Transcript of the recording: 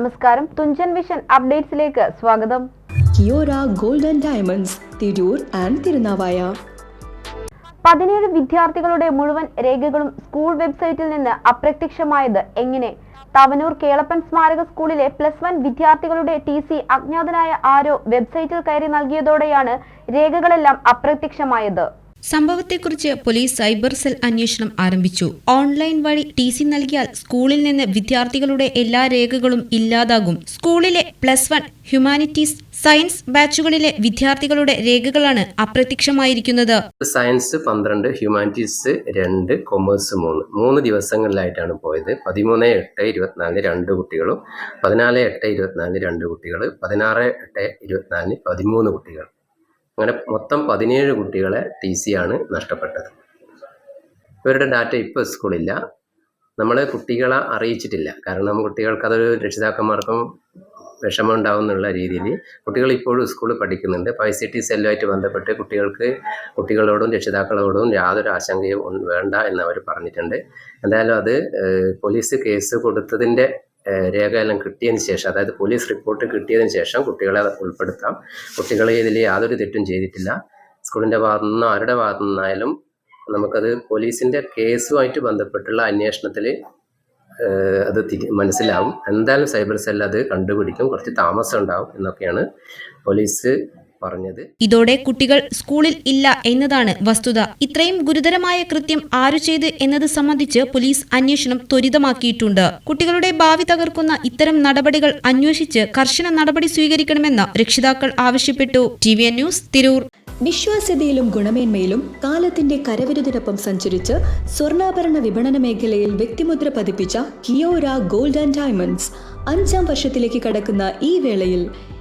നമസ്കാരം. തുഞ്ചൻ വിഷൻ അപ്ഡേറ്റ്സിലേക്ക് സ്വാഗതം. Kiora golden diamonds Tirur and Thirunavaya. പതിനേഴ് വിദ്യാർത്ഥികളുടെ മുഴുവൻ രേഖകളും സ്കൂൾ വെബ്സൈറ്റിൽ നിന്ന് അപ്രത്യക്ഷമായത് എങ്ങനെ? തവനൂർ കേളപ്പൻ സ്മാരക സ്കൂളിലെ പ്ലസ് വൺ വിദ്യാർത്ഥികളുടെ ടി സി അജ്ഞാതനായ ആരോ വെബ്സൈറ്റിൽ കയറി നൽകിയതോടെയാണ് രേഖകളെല്ലാം അപ്രത്യക്ഷമായത്. സംഭവത്തെക്കുറിച്ച് പോലീസ് സൈബർ സെൽ അന്വേഷണം ആരംഭിച്ചു. ഓൺലൈൻ വഴി ടി സി നൽകിയാൽ സ്കൂളിൽ നിന്ന് വിദ്യാർത്ഥികളുടെ എല്ലാ രേഖകളും ഇല്ലാതാകും. സ്കൂളിലെ പ്ലസ് വൺ ഹ്യൂമാനിറ്റീസ് സയൻസ് ബാച്ചുകളിലെ വിദ്യാർത്ഥികളുടെ രേഖകളാണ് അപ്രത്യക്ഷമായിരിക്കുന്നത്. സയൻസ് പന്ത്രണ്ട് ഹ്യൂമാനിറ്റീസ് രണ്ട് കൊമേഴ്സ് മൂന്ന്. മൂന്ന് ദിവസങ്ങളിലായിട്ടാണ് പോയത്. പതിമൂന്ന് എട്ട് ഇരുപത്തിനാലിന് രണ്ട് കുട്ടികളും പതിനാല് എട്ട് ഇരുപത്തിനാലിന് രണ്ട് കുട്ടികൾ പതിനാറ് എട്ട് ഇരുപത്തിനാലിന് പതിമൂന്ന് കുട്ടികൾ അങ്ങനെ മൊത്തം പതിനേഴ് കുട്ടികളെ ടി സി ആണ് നഷ്ടപ്പെട്ടത്. ഇവരുടെ ഡാറ്റ ഇപ്പോൾ സ്കൂളില്ല നമ്മൾ കുട്ടികളെ അറിയിച്ചിട്ടില്ല. കാരണം കുട്ടികൾക്ക് അതൊരു രക്ഷിതാക്കന്മാർക്കും വിഷമം ഉണ്ടാവും എന്നുള്ള രീതിയിൽ കുട്ടികൾ ഇപ്പോഴും സ്കൂളിൽ പഠിക്കുന്നുണ്ട്. അപ്പോൾ ഐ സി ടി സെല്ലുമായിട്ട് ബന്ധപ്പെട്ട് കുട്ടികൾക്ക് കുട്ടികളോടും രക്ഷിതാക്കളോടും യാതൊരു ആശങ്കയും വേണ്ട എന്ന് അവർ പറഞ്ഞിട്ടുണ്ട്. എന്തായാലും അത് പോലീസ് കേസ് കൊടുത്തതിന്റെ രേഖയെല്ലാം കിട്ടിയതിന് ശേഷം അതായത് പോലീസ് റിപ്പോർട്ട് കിട്ടിയതിന് ശേഷം കുട്ടികളെ ഉൾപ്പെടുത്താം. കുട്ടികളെ ഇതിൽ യാതൊരു തെറ്റും ചെയ്തിട്ടില്ല. സ്കൂളിന്റെ ഭാഗത്തു നിന്നോ ആരുടെ ഭാഗത്തു നിന്നായാലും നമുക്കത് പോലീസിന്റെ കേസുമായിട്ട് ബന്ധപ്പെട്ടുള്ള അന്വേഷണത്തിൽ അത് മനസ്സിലാവും. എന്തായാലും സൈബർ സെൽ അത് കണ്ടുപിടിക്കും. കുറച്ച് താമസം ഉണ്ടാവും എന്നൊക്കെയാണ് പോലീസ് പറഞ്ഞത്. ഇതോടെ കുട്ടികൾ സ്കൂളിൽ ഇല്ല എന്നതാണ് വസ്തുത. ഇത്രയും ഗുരുതരമായ കൃത്യം ആരു ചെയ്ത് എന്നത് സംബന്ധിച്ച് പോലീസ് അന്വേഷണം ത്വരിതമാക്കിയിട്ടുണ്ട്. കുട്ടികളുടെ ഭാവി തകർക്കുന്ന ഇത്തരം നടപടികൾ അന്വേഷിച്ച് കർശന നടപടി സ്വീകരിക്കണമെന്ന് രക്ഷിതാക്കൾ ആവശ്യപ്പെട്ടു. T V N news Tirur. വിശ്വാസ്യതയിലും ഗുണമേന്മയിലും കാലത്തിന്റെ കരവിരുതിനൊപ്പം സഞ്ചരിച്ച് സ്വർണാഭരണ വിപണന മേഖലയിൽ വ്യക്തിമുദ്ര പതിപ്പിച്ച കിയോര ഗോൾഡ് ആൻഡ് ഡയമണ്ട്സ് അഞ്ചാം വർഷത്തിലേക്ക് കടക്കുന്ന ഈ വേളയിൽ